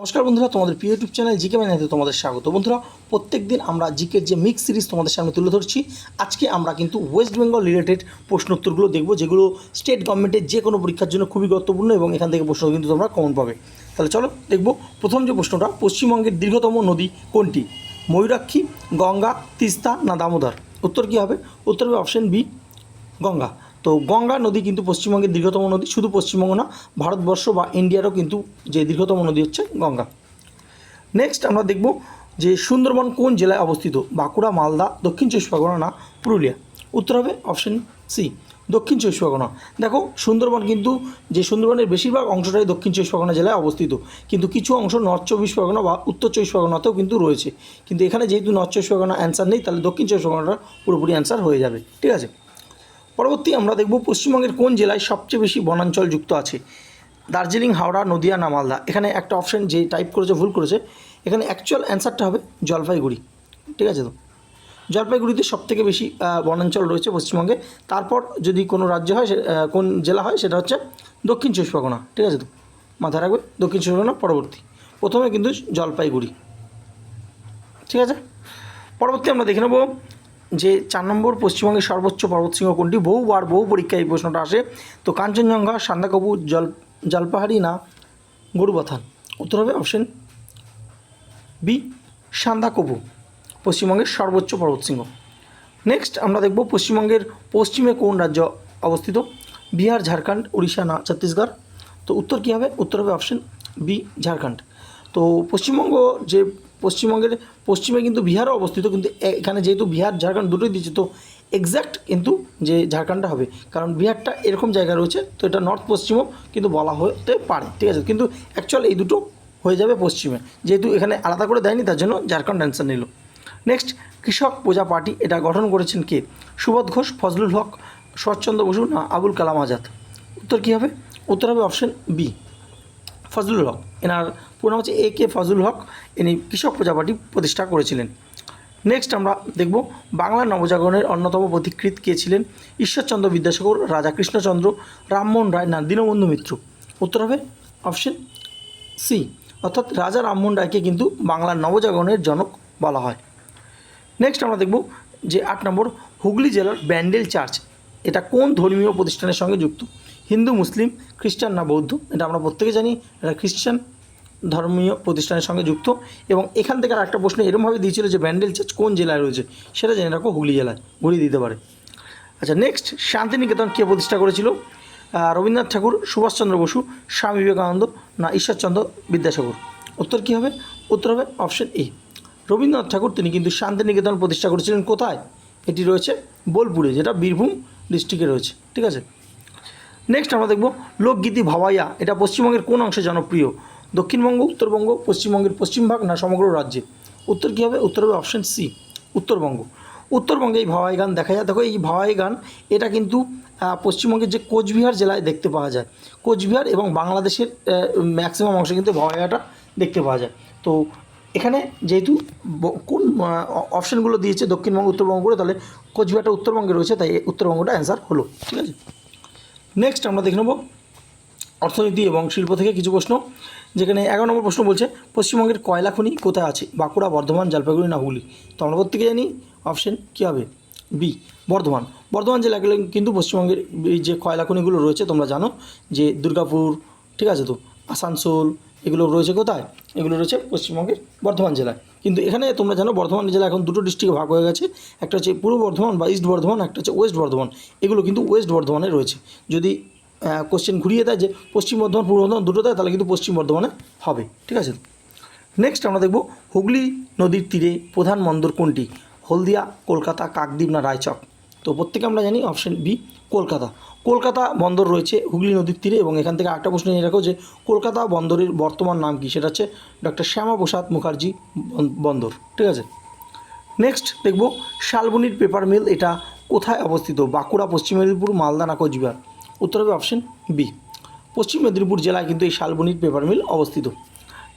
নমস্কার বন্ধুরা, তোমাদের প্রিয় ইউটিউব চ্যানেল জিকে ম্যানাতে তোমাদের স্বাগত। বন্ধুরা প্রত্যেক দিন আমরা জিকের যে মিক্স সিরিজ তোমাদের সামনে তুলে ধরছি, আজকে আমরা কিন্তু ওয়েস্ট বেঙ্গল রিলেটেড প্রশ্নোত্তরগুলো দেখব, যেগুলো স্টেট গভর্নমেন্টের যে কোনো পরীক্ষার জন্য খুবই গুরুত্বপূর্ণ এবং এখান থেকে প্রশ্ন কিন্তু তোমরা কমন পাবে। তাহলে চলো দেখব প্রথম যে প্রশ্নটা, পশ্চিমবঙ্গের দীর্ঘতম নদী কোনটি? ময়ূরাক্ষী, গঙ্গা, তিস্তা না দামোদর? উত্তর কী হবে? উত্তর হবে অপশন বি গঙ্গা। তো গঙ্গা নদী কিন্তু পশ্চিমবঙ্গের দীর্ঘতম নদী, শুধু পশ্চিমবঙ্গ না, ভারতবর্ষ বা ইন্ডিয়ারও কিন্তু যে দীর্ঘতম নদী হচ্ছে গঙ্গা। নেক্সট আমরা দেখব যে সুন্দরবন কোন জেলায় অবস্থিত? বাঁকুড়া, মালদা, দক্ষিণ চব্বিশ পরগনা না পুরুলিয়া? উত্তর হবে অপশন সি দক্ষিণ চব্বিশ পরগনা। দেখো, সুন্দরবন কিন্তু যে সুন্দরবনের বেশিরভাগ অংশটাই দক্ষিণ চব্বিশ পরগনা জেলায় অবস্থিত। কিন্তু কিছু অংশ নর্থ চব্বিশ পরগনা বা উত্তর চব্বিশ পরগনাতেও কিন্তু রয়েছে। কিন্তু এখানে যেহেতু নর্থ চব্বিশ পরগনা অ্যান্সার নেই, তাহলে দক্ষিণ চব্বিশ পরগনাটা পুরোপুরি অ্যান্সার হয়ে যাবে। ঠিক আছে? পরবর্তী আমরা দেখব পশ্চিমবঙ্গের কোন জেলায় সবচেয়ে বেশি বনাঞ্চল যুক্ত আছে। দার্জিলিং, হাওড়া, নদিয়া না মালদা। এখানে একটা অপশন যে টাইপ করেছে, ভুল করেছে। এখানে অ্যাকচুয়াল অ্যান্সারটা হবে জলপাইগুড়ি। ঠিক আছে তো? জলপাইগুড়িতে সবথেকে বেশি বনাঞ্চল রয়েছে পশ্চিমবঙ্গে। তারপর যদি কোনো রাজ্য হয় কোন জেলা হয়, সেটা হচ্ছে দক্ষিণ চব্বিশ পরগনা। ঠিক আছে তো? মাথায় রাখবে দক্ষিণ চব্বিশ পরগনা পরবর্তী। প্রথমে কিন্তু জলপাইগুড়ি। ঠিক আছে? পরবর্তী আমরা দেখে নেব যে চার নম্বর পশ্চিমবঙ্গের সর্বোচ্চ পর্বতশৃঙ্গ কোনটি? বহুবার বহু পরীক্ষায় এই প্রশ্নটা আসে। তো কাঞ্চনজঙ্ঘা, সান্দাকবু, জল, জলপাহাড়ি না গরুবাথান? উত্তর হবে অপশন বি সান্দাকবু, পশ্চিমবঙ্গের সর্বোচ্চ পর্বতশৃঙ্গ নেক্সট আমরা দেখব পশ্চিমবঙ্গের পশ্চিমে কোন রাজ্য অবস্থিত? বিহার, ঝাড়খণ্ড, উড়িষ্যা না ছত্তিশগড়? তো উত্তর কী হবে? উত্তর হবে অপশন বি ঝাড়খণ্ড। তো পশ্চিমবঙ্গ যে পশ্চিমবঙ্গের, পশ্চিমে কিন্তু বিহারও অবস্থিত, কিন্তু এখানে যেহেতু বিহার, ঝাড়খণ্ড দুটোই দিচ্ছে, তো এক্স্যাক্ট কিন্তু যে ঝাড়খণ্ডটা হবে, কারণ বিহারটা এরকম জায়গা রয়েছে, তো এটা নর্থ পশ্চিমও কিন্তু বলা হতে পারে, ঠিক আছে? কিন্তু অ্যাকচুয়াল এই দুটো হয়ে যাবে পশ্চিমে, যেহেতু এখানে আলাদা করে দেয়নি, তার জন্য ঝাড়খণ্ড অ্যান্সার নিল। নেক্সট কৃষক প্রজা পার্টি, এটা গঠন করেছেন কে? সুবোধ ঘোষ, ফজলুল হক, শরৎচন্দ্র বসু না আবুল কালাম আজাদ? উত্তর কী হবে? উত্তর হবে অপশন বি ফজলুল হক। এনার পুরো নাম হচ্ছে এ কে ফজলুল হক। ইনি কৃষক প্রজা পার্টি প্রতিষ্ঠা করেছিলেন। নেক্সট আমরা দেখব বাংলা নবজাগরণের অন্যতম পথিকৃৎ কে ছিলেন? ঈশ্বরচন্দ্র বিদ্যাসাগর রাজা কৃষ্ণচন্দ্র রামমোহন রায় না দীনবন্ধু মিত্র। উত্তর হবে অপশন সি অর্থাৎ রাজা রামমোহন রায়কে কিন্তু বাংলার নবজাগরণের জনক বলা হয়। নেক্সট আমরা দেখব যে আট নম্বর হুগলি জেলার ব্যান্ডেল চার্চ। এটা কোন ধর্মীয় প্রতিষ্ঠানের সঙ্গে যুক্ত? হিন্দু, মুসলিম, খ্রিস্টান না বৌদ্ধ, এটা আমরা প্রত্যেকে জানি এটা খ্রিস্টান ধর্মীয় প্রতিষ্ঠানের সঙ্গে যুক্ত। এবং এখান থেকে আর একটা প্রশ্ন এরমভাবে দিয়েছিল যে ব্যান্ডেল চার্চ কোন জেলায় রয়েছে? সেটা জেনে রাখো, হুগলি জেলায়। ঘুরিয়ে দিতে পারে। আচ্ছা নেক্সট শান্তিনিকেতন কে প্রতিষ্ঠা করেছিল? রবীন্দ্রনাথ ঠাকুর, সুভাষচন্দ্র বসু, স্বামী বিবেকানন্দ না ঈশ্বরচন্দ্র বিদ্যাসাগর? উত্তর কী হবে? উত্তর হবে অপশন এ রবীন্দ্রনাথ ঠাকুর, তিনি কিন্তু শান্তিনিকেতন প্রতিষ্ঠা করেছিলেন কোথায়? এটি রয়েছে বোলপুরে, যেটা বীরভূম ডিস্ট্রিক্টে রয়েছে। ঠিক আছে? নেক্সট আমরা দেখব লোকগীতি ভাওয়াইয়া এটা পশ্চিমবঙ্গের কোন অংশে জনপ্রিয়? দক্ষিণবঙ্গ, উত্তরবঙ্গ, পশ্চিমবঙ্গের পশ্চিমভাগ না সমগ্র রাজ্যে? উত্তর কী হবে? উত্তর হবে অপশন সি উত্তরবঙ্গ। উত্তরবঙ্গে এই ভাওয়াই গান দেখা যায়। দেখো এই ভাওয়াই গান, এটা কিন্তু পশ্চিমবঙ্গের যে কোচবিহার জেলায় দেখতে পাওয়া যায়। কোচবিহার এবং বাংলাদেশের ম্যাক্সিমাম অংশে কিন্তু ভাওয়াইয়াটা দেখতে পাওয়া যায়। তো এখানে যেহেতু কোন অপশানগুলো দিয়েছে দক্ষিণবঙ্গ, উত্তরবঙ্গ করে, তাহলে কোচবিহারটা উত্তরবঙ্গে রয়েছে, তাই উত্তরবঙ্গটা অ্যান্সার হলো। ঠিক আছে? নেক্সট আমরা দেখে নেব অর্থনীতি এবং শিল্প থেকে কিছু প্রশ্ন, যেখানে এগারো নম্বর প্রশ্ন বলছে, পশ্চিমবঙ্গের কয়লা খনি কোথায় আছে? বাঁকুড়া, বর্ধমান, জলপাইগুড়ি, না হুগলি? তো আমরা প্রত্যেকে জানি অপশান কী হবে? বি বর্ধমান। বর্ধমান গেলে কিন্তু পশ্চিমবঙ্গের যে কয়লা খনিগুলো রয়েছে, তোমরা জানো, যে দুর্গাপুর, ঠিক আছে তো? আসানসোল এগুলো রয়েছে কোথায়? এগুলো রয়েছে পশ্চিমবঙ্গের বর্ধমান জেলায়। কিন্তু এখানে তোমরা জানো, বর্ধমান জেলা এখন দুটো ডিস্ট্রিক্টে ভাগ হয়ে গেছে। একটা হচ্ছে পূর্ব বর্ধমান বা ইস্ট বর্ধমান, একটা হচ্ছে ওয়েস্ট বর্ধমান। এগুলো কিন্তু ওয়েস্ট বর্ধমানে রয়েছে। যদি কোশ্চেন ঘুরিয়ে দেয় যে পশ্চিম বর্ধমান, পূর্ব বর্ধমান দুটো দেয়, তাহলে কিন্তু পশ্চিম বর্ধমানে হবে। ঠিক আছে? নেক্সট আমরা দেখব হুগলি নদীর তীরে প্রধান বন্দর কোনটি? হলদিয়া, কলকাতা, কাকদ্বীপ না রায়চক? তো প্রত্যেকে আমরা জানি অপশন বি কলকাতা। কলকাতা বন্দর রয়েছে হুগলি নদীর তীরে এবং এখান থেকে একটা প্রশ্ন নিয়ে রাখো যে, কলকাতা বন্দরের বর্তমান নাম কী? সেটা হচ্ছে ডক্টর শ্যামাপ্রসাদ মুখার্জি বন- বন্দর। ঠিক আছে? নেক্সট দেখব শালবনির পেপার মিল এটা কোথায় অবস্থিত? বাঁকুড়া, পশ্চিম মেদিনীপুর, মালদা না কোচবিহার? উত্তর হবে অপশন বি পশ্চিম মেদিনীপুর জেলায় কিন্তু এই শালবনির পেপার মিল অবস্থিত।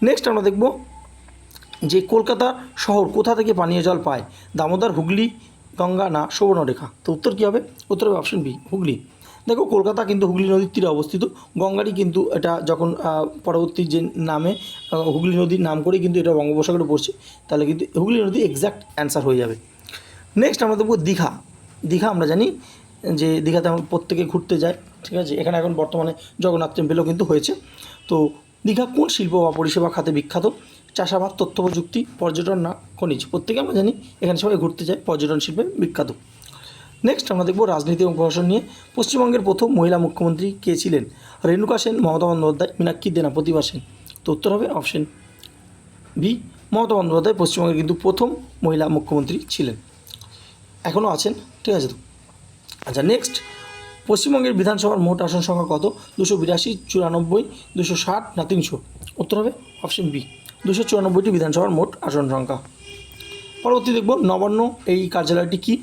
নেক্সট আমরা দেখব যে, কলকাতা শহর কোথা থেকে পানীয় জল পায়? দামোদর, হুগলি গঙ্গা না সুবর্ণরেখা? তো উত্তর কী হবে? উত্তর হবে অপশন বি হুগলি। দেখো, কলকাতা কিন্তু হুগলি নদীর তীরে অবস্থিত। গঙ্গারই কিন্তু এটা যখন পরবর্তী যে নামে হুগলি নদীর নাম করে কিন্তু এটা বঙ্গোপসাগরে পড়ছে, তাহলে কিন্তু হুগলি নদী এক্স্যাক্ট অ্যান্সার হয়ে যাবে। নেক্সট আমরা দেখব দীঘা। দীঘা আমরা জানি, যে দীঘাতে আমরা প্রত্যেকে ঘুরতে যায় ঠিক আছে? এখানে এখন বর্তমানে জগন্নাথ টেম্পেলও কিন্তু হয়েছে। তো দীঘা কোন শিল্প বা পরিষেবা খাতে বিখ্যাত? চাষাবাদ, তথ্য প্রযুক্তি, পর্যটন না খনিজ। প্রত্যেকে আমরা জানি এখানে সবাই ঘুরতে যায় পর্যটন শিল্পে বিখ্যাত। নেক্সট আমরা দেখব রাজনীতি এবং প্রশাসন নিয়ে। পশ্চিমবঙ্গের প্রথম মহিলা মুখ্যমন্ত্রী কে ছিলেন? রেণুকা সেন, মমতা বন্দ্যোপাধ্যায়, মীনাক্ষী দেনা, প্রতিভা সেন। তো উত্তর হবে অপশন বি মমতা বন্দ্যোপাধ্যায়, পশ্চিমবঙ্গের কিন্তু প্রথম মহিলা মুখ্যমন্ত্রী ছিলেন। এখনও আছেন, ঠিক আছে তো? আচ্ছা নেক্সট পশ্চিমবঙ্গের বিধানসভার মোট আসন সংখ্যা কত? দুশো বিরাশি, চুরানব্বই, দুশো ষাট না তিনশো? উত্তর হবে অপশন বি দুশো চুরানব্বইটি বিধানসভার মোট আসন সংখ্যা। পরবর্তী দেখব নবান্ন, এই কার্যালয়টি কি?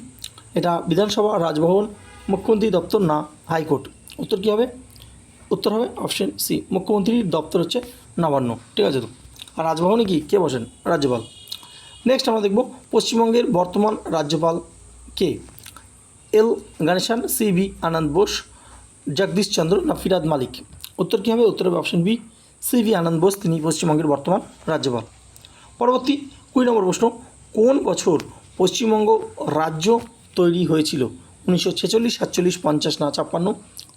এটা বিধানসভা, রাজভবন, মুখ্যমন্ত্রী দপ্তর না হাইকোর্ট? উত্তর কী হবে? উত্তর হবে অপশন সি মুখ্যমন্ত্রীর দপ্তর হচ্ছে নবান্ন। ঠিক আছে তো? আর রাজভবনে কি? কে বসেন? রাজ্যপাল। নেক্সট আমরা দেখব পশ্চিমবঙ্গের বর্তমান রাজ্যপাল কে? L Ganesan, C V Ananda Bose, Jagdish Chandra না ফিরাদ মালিক? উত্তর কী হবে? উত্তর হবে option B C V Ananda Bose, তিনি পশ্চিমবঙ্গের বর্তমান রাজ্যপাল। পরবর্তী কুড়ি নম্বর প্রশ্ন, কোন বছর পশ্চিমবঙ্গ রাজ্য তৈরি হয়েছিল? উনিশশো ছেচল্লিশ, সাতচল্লিশ, পঞ্চাশ না ছাপ্পান্ন?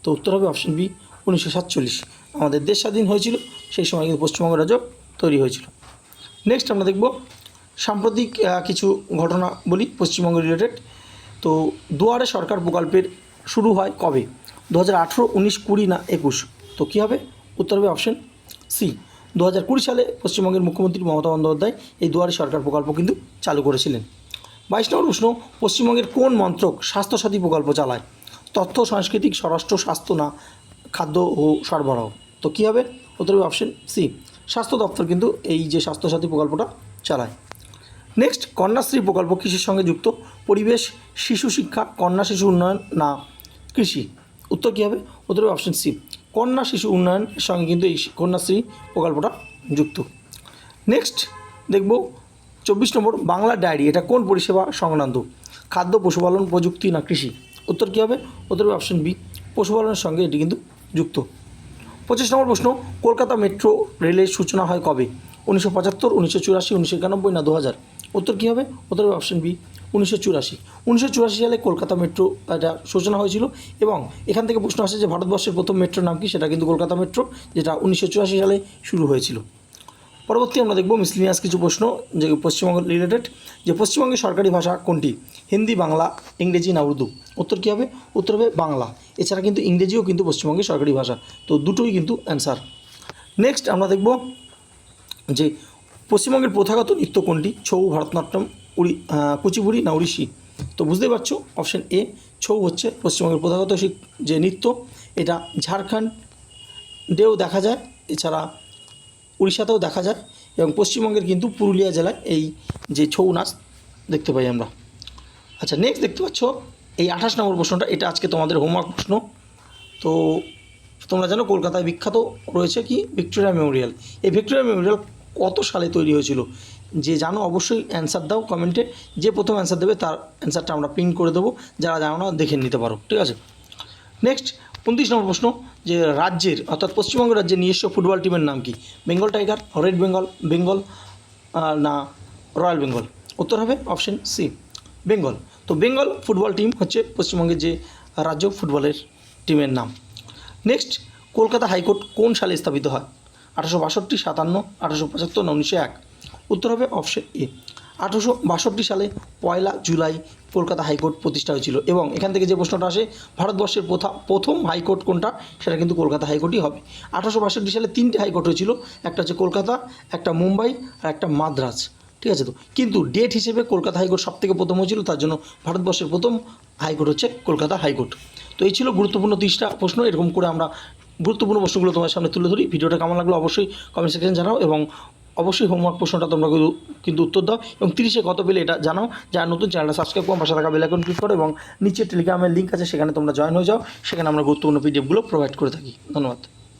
তো উত্তর হবে অপশন বি, উনিশশো সাতচল্লিশ। আমাদের দেশ স্বাধীন হয়েছিল, সেই সময় কিন্তু পশ্চিমবঙ্গ রাজ্য তৈরি হয়েছিল। নেক্সট আমরা দেখব সাম্প্রতিক কিছু ঘটনা বলি পশ্চিমবঙ্গ রিলেটেড তো দুয়ারে সরকার প্রকল্পের শুরু হয় কবে? দু হাজার আঠেরো, উনিশ, কুড়ি না একুশ? তো কী হবে? উত্তর হবে অপশন সি। দু হাজার কুড়ি সালে পশ্চিমবঙ্গের মুখ্যমন্ত্রী মমতা বন্দ্যোপাধ্যায় এই দুয়ারে সরকার প্রকল্প কিন্তু চালু করেছিলেন। বাইশ নম্বর প্রশ্ন, পশ্চিমবঙ্গের কোন মন্ত্রক স্বাস্থ্যসাথী প্রকল্প চালায়? তথ্য, সাংস্কৃতিক, স্বরাষ্ট্র, স্বাস্থ্য না খাদ্য ও সরবরাহ? তো কী হবে? হবে অপশন সি স্বাস্থ্য দপ্তর কিন্তু এই যে স্বাস্থ্যসাথী প্রকল্পটা চালায়। নেক্সট কন্যাশ্রী প্রকল্প কৃষির সঙ্গে যুক্ত। পরিবেশ, শিশু শিক্ষা, কন্যা শিশু উন্নয়ন না কৃষি? উত্তর কী হবে? হবে অপশন সি কন্যা শিশু উন্নয়নের সঙ্গে কিন্তু এই কন্যাশ্রী প্রকল্পটা যুক্ত। নেক্সট দেখব চব্বিশ নম্বর বাংলা ডায়েরি, এটা কোন পরিষেবা সংক্রান্ত? খাদ্য, পশুপালন, প্রযুক্তি না কৃষি? উত্তর কী হবে? উত্তর হবে অপশন বি পশুপালনের সঙ্গে এটি কিন্তু যুক্ত। পঁচিশ নম্বর প্রশ্ন, কলকাতা মেট্রো রেলের সূচনা হয় কবে? উনিশশো পঁচাত্তর, উনিশশো চুরাশি, উনিশশো একানব্বই না দু হাজার? উত্তর কী হবে? উত্তর হবে অপশন বি উনিশশো চুরাশি। উনিশশো চুরাশি সালে কলকাতা মেট্রো এটা সূচনা হয়েছিল এবং এখান থেকে প্রশ্ন আসে যে ভারতবর্ষের প্রথম মেট্রোর নাম কি? সেটা কিন্তু কলকাতা মেট্রো, যেটা উনিশশো চুরাশি সালে শুরু হয়েছিল। পরবর্তী আমরা দেখব মিসলিনিয়াস কিছু প্রশ্ন যে পশ্চিমবঙ্গ রিলেটেড যে পশ্চিমবঙ্গের সরকারি ভাষা কোনটি? হিন্দি, বাংলা, ইংরেজি না উর্দু? উত্তর কী হবে? উত্তর হবে বাংলা। এছাড়া কিন্তু ইংরেজিও কিন্তু পশ্চিমবঙ্গের সরকারি ভাষা। তো দুটোই কিন্তু অ্যান্সার নেক্সট আমরা দেখব যে পশ্চিমবঙ্গের প্রথাগত নৃত্য কোনটি? ছৌ, ভারতনাট্যম উড়ি কুচিপুড়ি না উড়িষ্যি? তো বুঝতেই পারছ অপশান এ ছৌ হচ্ছে পশ্চিমবঙ্গের প্রথাগত যে নৃত্য, এটা ঝাড়খণ্ডেও দেখা যায়, এছাড়া উড়িষ্যাতেও দেখা যায়, এবং পশ্চিমবঙ্গের কিন্তু পুরুলিয়া জেলায় এই যে ছৌ নাচ দেখতে পাই আমরা। আচ্ছা নেক্সট দেখতে পাচ্ছ, এই আঠাশ নম্বর প্রশ্নটা, এটা আজকে তোমাদের হোমওয়ার্ক প্রশ্ন। তো তোমরা জানো, কলকাতায় বিখ্যাত রয়েছে কি, ভিক্টোরিয়া মেমোরিয়াল। এই ভিক্টোরিয়া মেমোরিয়াল কত সালে তৈরি হয়েছিল? যে জানো অবশ্যই অ্যান্সার দাও কমেন্টে যে প্রথম অ্যান্সার দেবে তার অ্যান্সারটা আমরা প্রিন্ট করে দেবো। যারা জানো না, দেখে নিতে পারো, ঠিক আছে? নেক্সট উনত্রিশ নম্বর প্রশ্ন, যে রাজ্যের, অর্থাৎ পশ্চিমবঙ্গ রাজ্যের নিজস্ব ফুটবল টিমের নাম কি? বেঙ্গল টাইগার রেড বেঙ্গল বেঙ্গল না রয়্যাল বেঙ্গল উত্তর হবে অপশন সি বেঙ্গল তো বেঙ্গল ফুটবল টিম হচ্ছে পশ্চিমবঙ্গের যে রাজ্য ফুটবলের টিমের নাম। নেক্সট কলকাতা হাইকোর্ট কোন সালে স্থাপিত হয়? আঠারোশো বাষট্টি সাতান্ন, আঠারোশো পঁচাত্তর উনিশশো এক? উত্তর হবে অপশন এ আঠারোশো বাষট্টি সালে পয়লা জুলাই কলকাতা হাইকোর্ট প্রতিষ্ঠা হয়েছিল এবং এখান থেকে যে প্রশ্নটা আসে, ভারতবর্ষের প্রথা, প্রথম হাইকোর্ট কোনটা? সেটা কিন্তু কলকাতা হাইকোর্টই হবে। আঠারোশো বাষট্টি সালে তিনটে হাইকোর্ট হয়েছিল, একটা হচ্ছে কলকাতা, একটা মুম্বাই আর একটা মাদ্রাজ। ঠিক আছে তো? কিন্তু ডেট হিসেবে কলকাতা হাইকোর্ট সব থেকে প্রথম হয়েছিল, তার জন্য ভারতবর্ষের প্রথম হাইকোর্ট হচ্ছে কলকাতা হাইকোর্ট। তো এই ছিল গুরুত্বপূর্ণ তিরিশটা প্রশ্ন, এরকম করে আমরা গুরুত্বপূর্ণ প্রশ্নগুলো তোমার সামনে তুলে ধরি। ভিডিওটা কেমন লাগল অবশ্যই কমেন্ট সেকশন জানাও এবং অবশ্যই হোমওয়ার্ক প্রশ্নটা তোমরা কিন্তু- উত্তর দাও এবং তিরিশে কত পেলে এটা জানাও। যারা নতুন, চ্যানেলটা সাবস্ক্রাইব করো, পাশে থাকা বেলাইকন ক্লিক করো এবং নিচে টেলিগ্রামের লিঙ্ক আছে, সেখানে তোমরা জয়েন হয়ে যাও। সেখানে আমরা গুরুত্বপূর্ণ পিডিএফগুলো প্রোভাইড করে থাকি। ধন্যবাদ।